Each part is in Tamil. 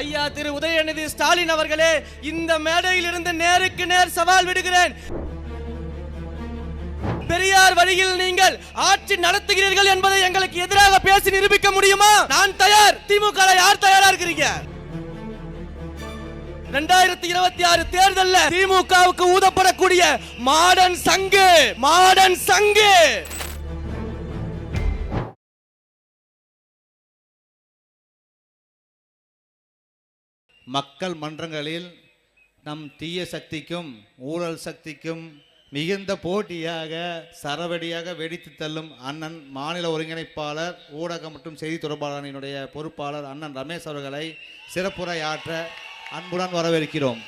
ஐயா திரு உதயநிதி ஸ்டாலின் அவர்களே இந்த மேடையில் இருந்து நேருக்கு நேர் சவால் விடுகிறேன். பெரியார் வழியில் நீங்கள் ஆட்சி நடத்துகிறீர்கள் என்பதை எங்களுக்கு எதிராக பேசி நிரூபிக்க முடியுமா? நான் தயார். திமுக யார் தயாரா இருக்கிறீங்க? ரெண்டாயிரத்தி இருபத்தி ஆறு தேர்தலில் திமுகவுக்கு ஊதப்படக்கூடிய மாடன் சங்கு மாடர்ன் சங்கு. மக்கள் மன்றங்களில் நம் தீய சக்திக்கும் ஊழல் சக்திக்கும் மிகுந்த போட்டியாக சரவடியாக வெடித்து தள்ளும் அண்ணன் மாநில ஒருங்கிணைப்பாளர் ஊடகம் மற்றும் செய்தி தொடர்பாளரினுடைய பொறுப்பாளர் அண்ணன் ரமேஷ் அவர்களை சிறப்புரையாற்ற அன்புடன் வரவேற்கிறோம்.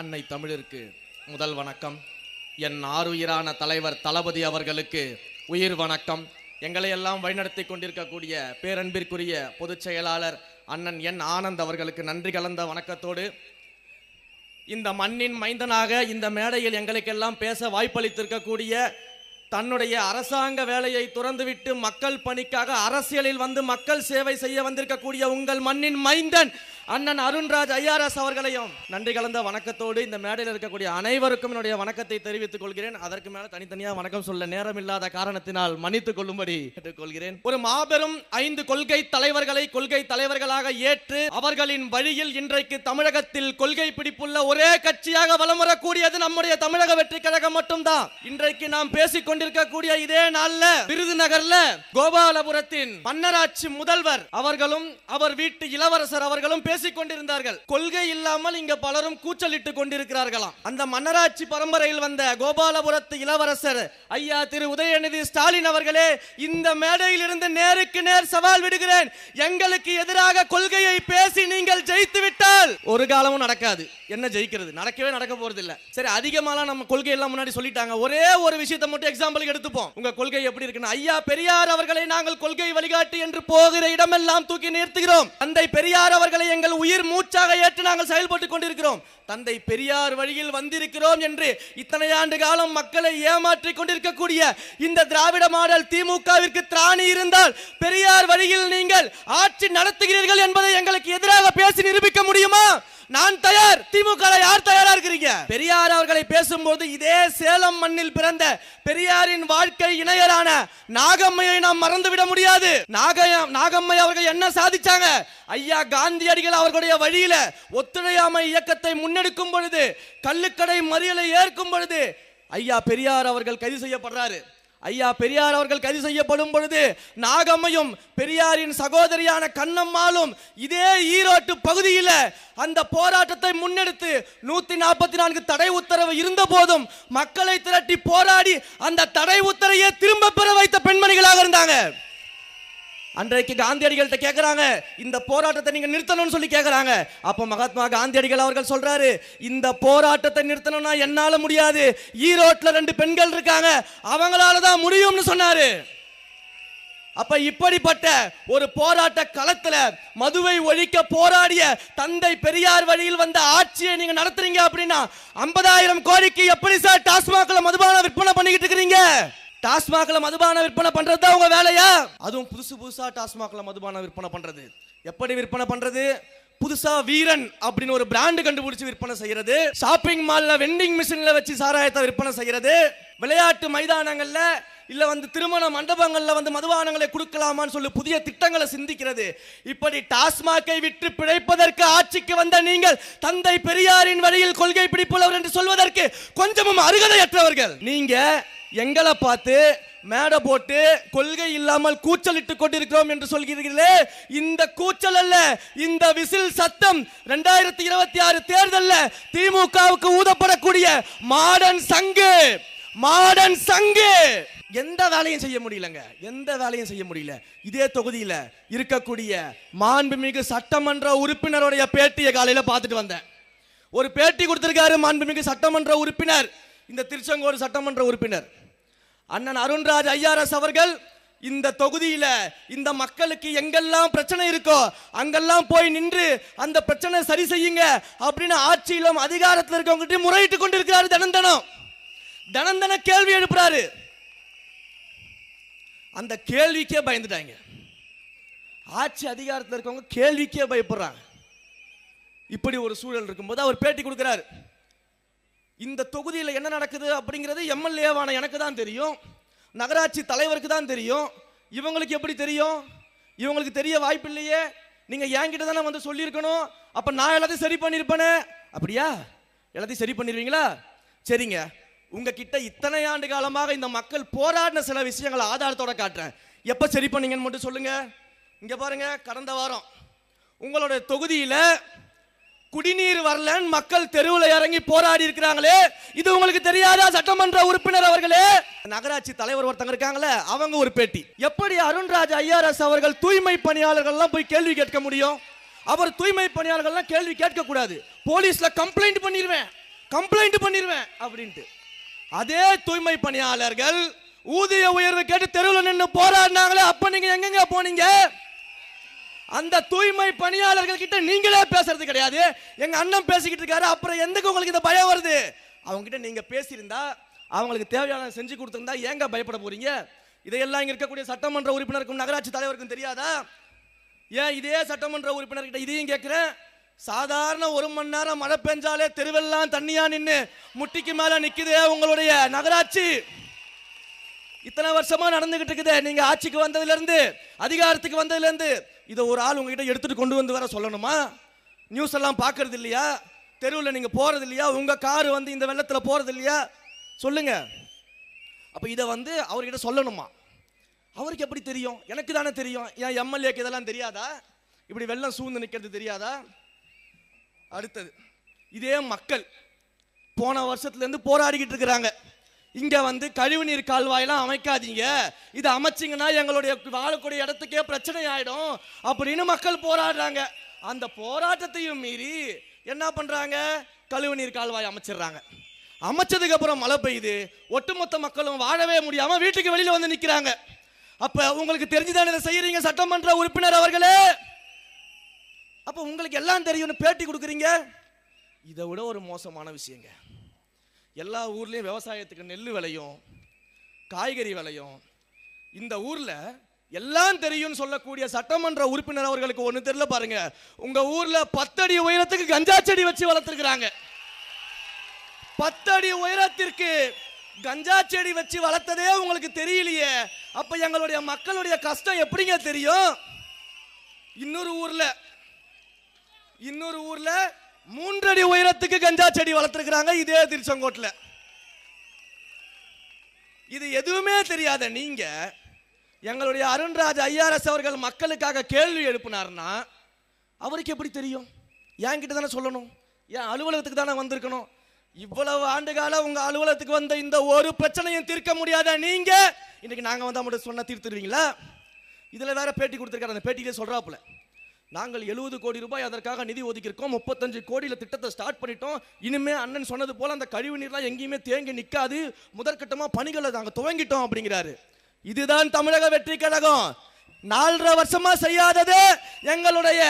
அன்னை தமிழிற்கு முதல் வணக்கம். என் ஆறுயிரான தலைவர் தளபதி அவர்களுக்கு உயிர் வணக்கம். எங்களை எல்லாம் வழிநடத்தி கொண்டிருக்கக்கூடிய பேரன்பிற்குரிய பொதுச் செயலாளர் அண்ணன் என் ஆனந்த் அவர்களுக்கு நன்றி கலந்த வணக்கத்தோடு இந்த மண்ணின் மைந்தனாக இந்த மேடையில் எங்களுக்கெல்லாம் பேச வாய்ப்பளித்திருக்கக்கூடிய தன்னுடைய அரசாங்க வேலையை துறந்துவிட்டு மக்கள் பணிக்காக அரசியலில் வந்து மக்கள் சேவை செய்ய வந்திருக்கக்கூடிய உங்கள் மண்ணின் மைந்தன் அண்ணன் அருண்ராஜ் ஐஆர்எஸ் அவர்களையும் நன்றி கலந்த வணக்கத்தோடு இந்த மேடையில் இருக்கக்கூடிய அனைவருக்கும் என்னுடைய வணக்கத்தை தெரிவித்துக் கொள்கிறேன். அதற்கு மேல தனித்தனியாக வணக்கம் சொல்ல நேரம் இல்லாத காரணத்தினால் மன்னித்துக் கொள்ளும்படி கேட்டுக்கொள்கிறேன். ஒரு மாபெரும் ஐந்து கொள்கை தலைவர்களை கொள்கை தலைவர்களாக ஏற்று அவர்களின் வழியில் இன்றைக்கு தமிழகத்தில் கொள்கை பிடிப்புள்ள ஒரே கட்சியாக வலம் வரக்கூடியது நம்முடைய தமிழக வெற்றி கழகம் மட்டும்தான். இன்றைக்கு நாம் பேசிக் கொண்டிருக்கக்கூடிய இதே நாள்ல விருதுநகர்ல கோபாலபுரத்தின் மன்னராட்சி முதல்வர் அவர்களும் அவர் வீட்டு இளவரசர் அவர்களும் பேசிக் கொண்டிருந்தார்கள் கொள்கை இல்லாமல் இங்க பலரும் கூச்சலிட்டுக் கொண்டிருக்கிறார்களாம். அந்த மன்னராட்சி பரம்பரையில் வந்த கோபாலபுரத்து இளவரசர் ஐயா திரு உதயநிதி ஸ்டாலின் அவர்களே இந்த மேடையில் இருந்து நேருக்கு நேர் சவால் விடுகிறேன். எங்களுக்கு எதிராக கொள்கையை பேசி நீங்கள் ஜெயித்து விட்டால். ஒரு காலமும் நடக்காது. என்ன ஜெயிக்கிறது? நடக்கவே நடக்க போறது இல்ல சரி அதிகமாலாம் நம்ம கொள்கை எல்லாம் முன்னாடி சொல்லிட்டாங்க. ஒரே ஒரு விஷயத்தை மட்டும் எக்ஸாம்பிளுக்கு எடுத்துப்போம். உங்க கொள்கை எப்படி இருக்குன்னு. ஐயா பெரியார் அவர்களை நாங்கள் கொள்கை வழிகாட்டி என்று போகிற இடமெல்லாம் தூக்கி நிறுத்துகிறோம். தந்தை பெரியார் அவர்களை எங்கள் உயிர் மூச்சாக ஏற்று நாங்கள் செயல்பட்டுக் கொண்டிருக்கிறோம். தந்தை பெரியார் வழியில் வந்திருக்கிறோம் என்று இத்தனை ஆண்டு காலம் மக்களை ஏமாற்றிக் கொண்டிருக்கக்கூடிய இந்த திராவிட மாடல் திமுகவிற்கு திராணி இருந்தால் பெரியார் வழியில் நீங்கள் ஆட்சி நடத்துகிறீர்கள் என்பதை எங்களுக்கு எதிராக பேசி நிரூபிக்க முடியுமா? நான் தயார். திமுக யார் தயார்? இருக்கிறீங்க பெரியார் அவர்களை பேசும்போது இதே சேலம் மண்ணில் பிறந்த பெரியாரின் வாழ்க்கை இணையரான நாகம்மையை நாம் மறந்துவிட முடியாது. நாகயம் நாகம்மை அவர்கள் என்ன சாதிச்சாங்க? ஐயா காந்தியடிகள் அவர்களுடைய வழியில ஒத்துழையாமை இயக்கத்தை முன்னெடுக்கும் பொழுது கள்ளுக்கடை மறியலை ஏற்கும் பொழுது ஐயா பெரியார் அவர்கள் கைது செய்யப்படுறாரு. ஐயா பெரியார் அவர்கள் கைது செய்யப்படும் பொழுது நாகம்மையும் பெரியாரின் சகோதரியான கண்ணம்மாளும் இதே ஈரோட்டு பகுதியில் அந்த போராட்டத்தை முன்னெடுத்து நூத்தி நாற்பத்தி நான்கு தடை உத்தரவு இருந்த போதும் மக்களை திரட்டி போராடி அந்த தடை உத்தரவையே திரும்ப பெற வைத்த பெண்மணிகளாக இருந்தாங்க. அன்றைக்கு காந்தியடிகள்கிட்ட கேட்குறாங்க இந்த போராட்டத்தை நீங்கள் நிறுத்தணும்னு சொல்லி கேட்குறாங்க அப்போ மகாத்மா காந்தியடிகள் அவர்கள் சொல்கிறாரு இந்த போராட்டத்தை நிறுத்தணும்னா என்னால் முடியாது. ஈரோட்டில் ரெண்டு பெண்கள் இருக்காங்க அவங்களால தான் முடியும்னு சொன்னாரு. அப்ப இப்படிப்பட்ட ஒரு போராட்ட களத்துல மதுவை ஒழிக்க போராடிய தந்தை பெரியார் வழியில் வந்த ஆட்சியை நீங்க நடத்துறீங்க அப்படின்னா ஐம்பதாயிரம் கோடிக்கு எப்படி சார் டாஸ்மாக்ல மதுபான விற்பனை பண்ணிக்கிட்டு இருக்கிறீங்க? டாஸ்மாக்ல மதுபான விற்பனை பண்றது தான் உங்க வேலையா? அதுவும் புதுசு புதுசா டாஸ்மாக்ல மதுபான விற்பனை பண்றது. எப்படி விற்பனை பண்றது? புதுசா வீரன் அப்படின்னு ஒரு பிராண்ட் கண்டுபிடிச்சு விற்பனை செய்யறது. ஷாப்பிங் மால்ல வெண்டிங் மிஷின்ல வச்சு சாராயத்தை விற்பனை செய்யறது. விளையாட்டு மைதானங்கள்ல இல்ல வந்து திருமண மண்டபங்கள்ல வந்து மதுபானங்களை கொடுக்கலாமான்னு சொல்லி புதிய திட்டங்களை சிந்திக்கிறது. இப்படி டாஸ்மாகை விற்று பிழைப்பதற்கு ஆட்சிக்கு வந்த நீங்கள் தந்தை பெரியாரின் வழியில் கொள்கை பிடிப்புள்ளவர் என்று சொல்வதற்கு கொஞ்சமும் அருகதையற்றவர்கள். நீங்க எங்களை பார்த்து மேடை போட்டு கொள்கை இல்லாமல் கூச்சலிட்டுக் கொண்டிருக்கிறோம் என்று சொல்கிறீர்களே இந்த கூச்சல் அல்ல இந்த விசில் சத்தம் ரெண்டாயிரத்தி இருபத்தி ஆறு தேர்தல்ல திமுகவுக்கு ஊதப்படக்கூடிய மாடன் சங்கு மாடர்ன் சங்கு. எந்த வேலையும் செய்ய முடியலங்க எந்த வேலையும் செய்ய முடியல. இதே தொகுதியில் இருக்கக்கூடிய மாண்புமிகு சட்டமன்ற உறுப்பினருடைய பேட்டியை காலையில் பார்த்துட்டு வந்தேன். ஒரு பேட்டி கொடுத்துருக்காரு மாண்புமிகு சட்டமன்ற உறுப்பினர் இந்த திருச்செங்கோடு சட்டமன்ற உறுப்பினர். அண்ணன் அருண்ராஜ் ஐஆர்எஸ் அவர்கள் இந்த தொகுதியில இந்த மக்களுக்கு எங்கெல்லாம் பிரச்சனை இருக்கோ அங்கெல்லாம் போய் நின்று அந்த பிரச்சனை சரி செய்யுங்க அப்படின்னு ஆட்சியிலும் அதிகாரத்தில் இருக்கவங்ககிட்ட முறையிட்டு கொண்டிருக்கிறாரு தினம் தினம் கேள்வி எழுப்புறாரு. அந்த கேள்விக்கே பயந்துட்டாங்க. ஆட்சி அதிகாரத்தில் இருக்கவங்க கேள்விக்கே பயப்படுறாங்க. இப்படி ஒரு சூழல் இருக்கும்போது அவர் பேட்டி கொடுக்குறாரு. இந்த தொகுதியில் என்ன நடக்குது அப்படிங்கிறது எம்எல்ஏவான எனக்கு தான் தெரியும். நகராட்சி தலைவருக்கு தான் தெரியும். இவங்களுக்கு எப்படி தெரியும்? இவங்களுக்கு தெரிய வாய்ப்பு இல்லையே. நீங்க என்கிட்ட தானே வந்து சொல்லியிருக்கணும். அப்போ நான் எல்லாத்தையும் சரி பண்ணியிருப்பேனே. அப்படியா? எல்லாத்தையும் சரி பண்ணிடுவீங்களா சரிங்க. உங்ககிட்ட இத்தனை ஆண்டு காலமாக இந்த மக்கள் போராடின சில விஷயங்களை ஆதாரத்தோட காட்டுறேன். எப்போ சரி பண்ணீங்கன்னு மட்டும் சொல்லுங்கள் இங்கே பாருங்கள் கடந்த வாரம். உங்களோட தொகுதியில் குடிநீர் வரலன்னு மக்கள் தெருவில் இறங்கி போராடி இருக்கிறாங்களே. இது உங்களுக்கு தெரியாதா சட்டமன்ற உறுப்பினர் அவர்களே? நகராட்சி தலைவர் ஒருத்தங்க இருக்காங்களே அவங்க ஒரு பேட்டி. எப்படி அருண்ராஜ் ஐஆர்எஸ் அவர்கள் தூய்மை பணியாளர்கள்லாம் போய் கேள்வி கேட்க முடியும்? அவர் தூய்மை பணியாளர்கள்லாம் கேள்வி கேட்க கூடாது போலீஸ்ல கம்ப்ளைண்ட் பண்ணிடுவேன் கம்ப்ளைண்ட் பண்ணிடுவேன் அப்படின்ட்டு. அதே தூய்மை பணியாளர்கள் ஊதிய உயர்வு கேட்டு தெருவில் நின்று போராடினாங்களே அப்ப நீங்க எங்கெங்க போனீங்க? அந்த தூய்மை பணியாளர்கள் கிட்ட நீங்களே பேசுறது கிடையாது. எங்க அண்ணன் பேசிக்கிட்டு இருக்காரு அப்புறம் எந்தக்கு உங்களுக்கு இந்த பயம் வருது? அவங்க கிட்ட நீங்க பேசியிருந்தா அவங்களுக்கு தேவையான செஞ்சு கொடுத்துருந்தா ஏங்க பயப்பட போறீங்க? இதையெல்லாம் இங்க இருக்கக்கூடிய சட்டமன்ற உறுப்பினருக்கும் நகராட்சி தலைவருக்கும் தெரியாதா? ஏன் இதே சட்டமன்ற உறுப்பினர்கிட்ட இதையும் கேட்கிறேன்? சாதாரண ஒரு மணி நேரம் மழை பெஞ்சாலே தெருவெல்லாம் தண்ணியா நின்று முட்டிக்கு மேல நிக்குது உங்களுடைய நகராட்சி. இத்தனை வருஷமா நடந்துகிட்டு இருக்குது. நீங்க ஆட்சிக்கு வந்ததுல இருந்து அதிகாரத்துக்கு வந்ததுல இருந்து இதை ஒரு ஆள் உங்ககிட்ட எடுத்துகிட்டு கொண்டு வந்து வர சொல்லணுமா? நியூஸ் எல்லாம் பார்க்கறது இல்லையா? தெருவில் நீங்கள் போகிறது இல்லையா? உங்கள் காரு வந்து இந்த வெள்ளத்தில் போகிறது இல்லையா? சொல்லுங்க. அப்போ இதை வந்து அவர்கிட்ட சொல்லணுமா? அவருக்கு எப்படி தெரியும்? எனக்கு தானே தெரியும். ஏன் எம்எல்ஏக்கு இதெல்லாம் தெரியாதா? இப்படி வெள்ளம் சூழ்ந்து நிற்கிறது தெரியாதா? அடுத்தது இதே மக்கள் போன வருஷத்துலேருந்து போராடிக்கிட்டு இருக்கிறாங்க. இங்கே வந்து கழிவுநீர் கால்வாயெல்லாம் அமைக்காதீங்க. இது அமைச்சிங்கன்னா எங்களுடைய வாழக்கூடிய இடத்துக்கே பிரச்சனை ஆகிடும் அப்படின்னு மக்கள் போராடுறாங்க. அந்த போராட்டத்தையும் மீறி என்ன பண்ணுறாங்க கழிவுநீர் கால்வாய் அமைச்சிடுறாங்க. அமைச்சதுக்கு அப்புறம் மழை பெய்யுது. ஒட்டுமொத்த மக்களும் வாழவே முடியாமல் வீட்டுக்கு வெளியில் வந்து நிற்கிறாங்க அப்போ உங்களுக்கு தெரிஞ்சுதானே இதை செய்கிறீங்க சட்டமன்ற உறுப்பினர் அவர்களே? அப்போ உங்களுக்கு எல்லாம் தெரியும்னு பேட்டி கொடுக்குறீங்க? இதை விட ஒரு மோசமான விஷயங்க. எல்லா ஊர்லேயும் விவசாயத்துக்கு நெல் விளையும் காய்கறி விளையும். இந்த ஊரில் எல்லாம் தெரியும்னு சொல்லக்கூடிய சட்டமன்ற உறுப்பினர் அவர்களுக்கு ஒன்று தெரியல பாருங்க. உங்க ஊர்ல பத்தடி உயரத்துக்கு கஞ்சா செடி வச்சு வளர்த்துருக்குறாங்க. பத்தடி உயரத்திற்கு கஞ்சா செடி வச்சு வளர்த்ததே உங்களுக்கு தெரியலையே. அப்ப எங்களுடைய மக்களுடைய கஷ்டம் எப்படிங்க தெரியும்? இன்னொரு ஊர்ல இன்னொரு ஊர்ல மூன்றடி உயரத்துக்கு கஞ்சா செடி வளர்த்துருக்குறாங்க இதே திருச்செங்கோட்டில். இது எதுவுமே தெரியாத நீங்க எங்களுடைய அருண்ராஜ் ஐஆர்எஸ் அவர்கள் மக்களுக்காக கேள்வி எழுப்பினார்னா அவருக்கு எப்படி தெரியும்? என்கிட்ட தானே சொல்லணும். என் அலுவலகத்துக்கு தானே வந்திருக்கணும். இவ்வளவு ஆண்டு காலம் உங்க அலுவலகத்துக்கு வந்த இந்த ஒரு பிரச்சனையும் தீர்க்க முடியாத நீங்க இன்னைக்கு நாங்க வந்து மட்டும் சொன்ன தீர்த்துருவீங்களா? இதுல வேற பேட்டி கொடுத்துருக்காரு அந்த பேட்டியிலே சொல்றாப்புல. நாங்கள் எழுபது கோடி ரூபாய் அதற்காக நிதி ஒதுக்கியிருக்கோம். முப்பத்தஞ்சு கோடியில் திட்டத்தை ஸ்டார்ட் பண்ணிட்டோம். இனிமே அண்ணன் சொன்னது போல் அந்த கழிவு நீர்லாம் எங்கேயுமே தேங்கி நிற்காது முதற்கட்டமாக பணிகளை நாங்கள் துவங்கிட்டோம் அப்படிங்கிறாரு. இதுதான் தமிழக வெற்றி கழகம். நாலரை வருஷமா செய்யாதது எங்களுடைய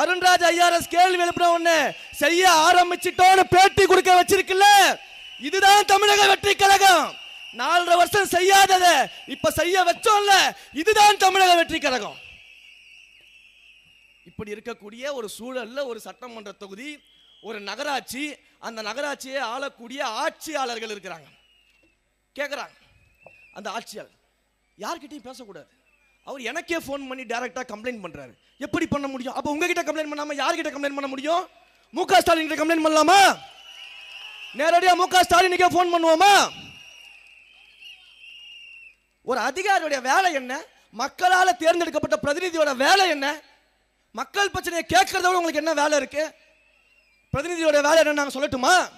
அருண்ராஜ் ஐஆர்எஸ் கேள்வி எழுப்புற ஒன்று செய்ய ஆரம்பிச்சிட்டோன்னு பேட்டி கொடுக்க வச்சிருக்குல்ல. இதுதான் தமிழக வெற்றி கழகம். நாலரை வருஷம் செய்யாததை இப்ப செய்ய வச்சோம்ல. இதுதான் தமிழக வெற்றி கழகம். இப்படி இருக்கக்கூடிய ஒரு சூழலில் ஒரு சட்டமன்ற தொகுதி ஒரு நகராட்சி அந்த நகராட்சியை ஆளக்கூடிய ஆட்சியாளர்கள் இருக்கிறாங்க. கேட்குறாங்க அந்த ஆட்சியாளர் யார்கிட்டையும் பேசக்கூடாது. அவர் எனக்கே ஃபோன் பண்ணி டேரெக்டாக கம்ப்ளைண்ட் பண்ணுறாரு எப்படி பண்ண முடியும்? அப்போ உங்ககிட்ட கம்ப்ளைண்ட் பண்ணாமல் யார்கிட்ட கம்ப்ளைண்ட் பண்ண முடியும்? மு க ஸ்டாலின் கிட்ட கம்ப்ளைண்ட் பண்ணலாமா? நேரடியாக மு க ஸ்டாலினுக்கே ஃபோன் பண்ணுவோமா? ஒரு அதிகாரியுடைய வேலை என்ன? மக்களால் தேர்ந்தெடுக்கப்பட்ட பிரதிநிதியோட வேலை என்ன? மக்கள் பிரச்சனையை கேட்கறதோட உங்களுக்கு என்ன வேலை இருக்கு? பிரதிநிதியோட வேலை என்ன நாங்கள் சொல்லட்டுமா?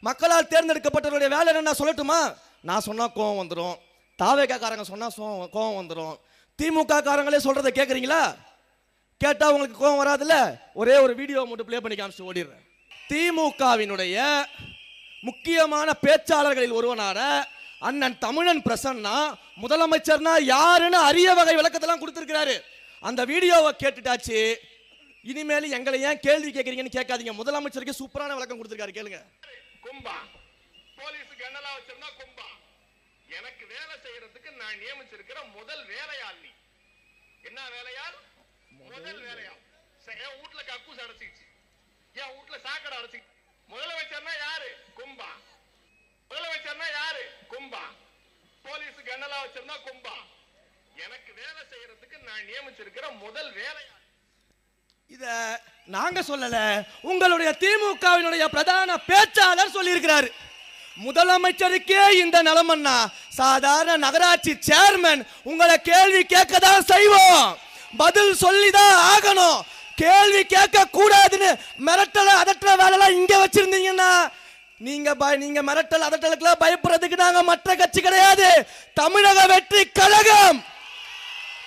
மக்களால் தேர்ந்தெடுக்கப்பட்டவருடைய வேலை என்ன நான் சொல்லட்டுமா? நான் சொன்னால் கோவம் வந்துடும் தாவேக்காரங்க சொன்னால் சோ- கோவம் வந்துடும் திமுக காரங்களே சொல்கிறத கேட்குறீங்களா கேட்டால் உங்களுக்கு கோவம் வராதுல்ல? ஒரே ஒரு வீடியோ மட்டும் ப்ளே பண்ணி காமிச்சு ஓடிடுறேன். திமுகவினுடைய முக்கியமான பேச்சாளர்களில் ஒருவனான அண்ணன் தமிழன் பிரசன்னா முதலமைச்சர்னா யாருன்னு அரிய வகை விளக்கத்தெல்லாம் கொடுத்துருக்கிறாரு. அந்த வீடியோவை கேட்டுட்டாச்சு. இனிமேல் எங்களை ஏன் கேள்வி கேட்குறீங்கன்னு கேட்காதீங்க. முதலமைச்சருக்கு சூப்பரான விளக்கம் கொடுத்துருக்காரு. கேளுங்க. கும்பா. போலீஸுக்கு கண்ணலா வச்சிருந்தா கும்பா. எனக்கு வேலை செய்யறதுக்கு நான் நியமிச்சிருக்கிற முதல் வேலையாள் நீ. என்ன வேலையாள்? முதல் வேலையாள். சரி, என் வீட்டுல கக்கூஸ் அடைச்சிச்சு என் வீட்டுல சாக்கடை அடைச்சி முதலமைச்சர்னா யாரு? கும்பா. முதலமைச்சர்னா யாரு? கும்பா. போலீஸுக்கு கண்ணலா வச்சிருந்தா கும்பா. எனக்கு வேலை செய்யறதுக்கு நான் நியமிச்சிருக்கிற முதல் வேலையா? இத நாங்க சொல்லல உங்களுடைய திமுகவினுடைய பிரதான பேச்சாளர் சொல்லியிருக்கிறாரு. முதலமைச்சருக்கே இந்த நிலமன்னா சாதாரண நகராட்சி சேர்மன் உங்களை கேள்வி கேட்க தான் செய்வோம். பதில் சொல்லிதான் ஆகணும். கேள்வி கேட்க கூடாதுன்னு மிரட்டல அதட்டல வேலைலாம் இங்க வச்சிருந்தீங்கன்னா நீங்க நீங்க மிரட்டல் அதட்டலுக்குலாம் பயப்படுறதுக்கு நாங்க மற்ற கட்சி கிடையாது. தமிழக வெற்றி கழகம்!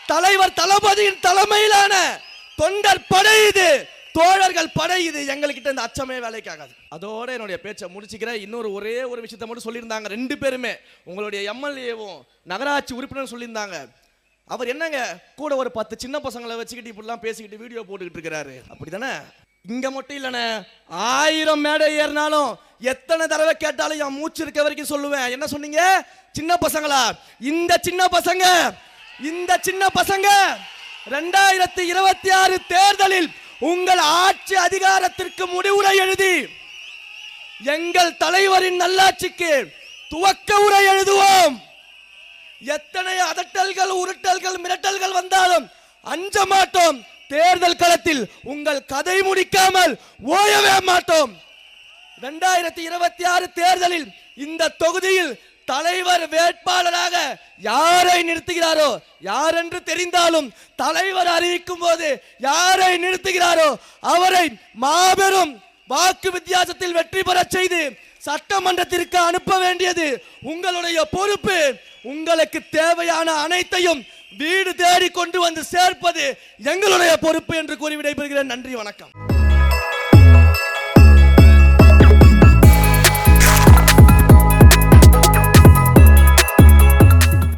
தலைவர் தளபதியின் தலைமையிலான தொண்டர் படை இது. தோழர்கள் படை இது. எங்ககிட்ட இந்த அச்சமே வேலைக்காகாது அதோட என்னுடைய பேச்சை முடிச்சுக்கிறேன். இன்னொரு ஒரே ஒரு விஷயத்த மட்டும் சொல்லியிருந்தாங்க. ரெண்டு பேருமே. உங்களுடைய எம்எல்ஏவும் நகராட்சி உறுப்பினர் சொல்லியிருந்தாங்க. அவர் என்னங்க? கூட ஒரு பத்து சின்ன பசங்களை வச்சுக்கிட்டு இப்படிலாம் பேசிக்கிட்டு வீடியோ போட்டுக்கிட்டு இருக்கிறாரு. அப்படிதானே? இங்க மட்டும் இல்லைண்ணே. ஆயிரம் மேடை ஏறினாலும் எத்தனை தடவை கேட்டாலும் என் மூச்சு இருக்க வரைக்கும் சொல்லுவேன். என்ன சொன்னீங்க? சின்ன பசங்களா? இந்த சின்ன பசங்க இந்த சின்ன பசங்க ரெண்டாயிரத்தி இருபத்தி ஆறு தேர்தலில் உங்கள் ஆட்சி அதிகாரத்திற்கு முடிவுரை எழுதி எங்கள் தலைவரின் நல்லாட்சிக்கு துவக்க உரை எழுதுவோம். எத்தனை அதட்டல்கள் உருட்டல்கள் மிரட்டல்கள் வந்தாலும் அஞ்ச மாட்டோம். தேர்தல் களத்தில் உங்கள் கதை முடிக்காமல் ஓயவே மாட்டோம். ரெண்டாயிரத்தி இருபத்தி ஆறு தேர்தலில் இந்த தொகுதியில் தலைவர் வேட்பாளராக யாரை நிறுத்துகிறாரோ யாரென்று தெரிந்தாலும் தலைவர் அறிவிக்கும் போது யாரை நிறுத்துகிறாரோ அவரை மாபெரும் வாக்கு வித்தியாசத்தில் வெற்றி பெறச் செய்து சட்டமன்றத்திற்கு அனுப்ப வேண்டியது உங்களுடைய பொறுப்பு. உங்களுக்கு தேவையான அனைத்தையும் வீடு தேடி கொண்டு வந்து சேர்ப்பது எங்களுடைய பொறுப்பு என்று கூறி விடைபெறுகிறேன். நன்றி வணக்கம்.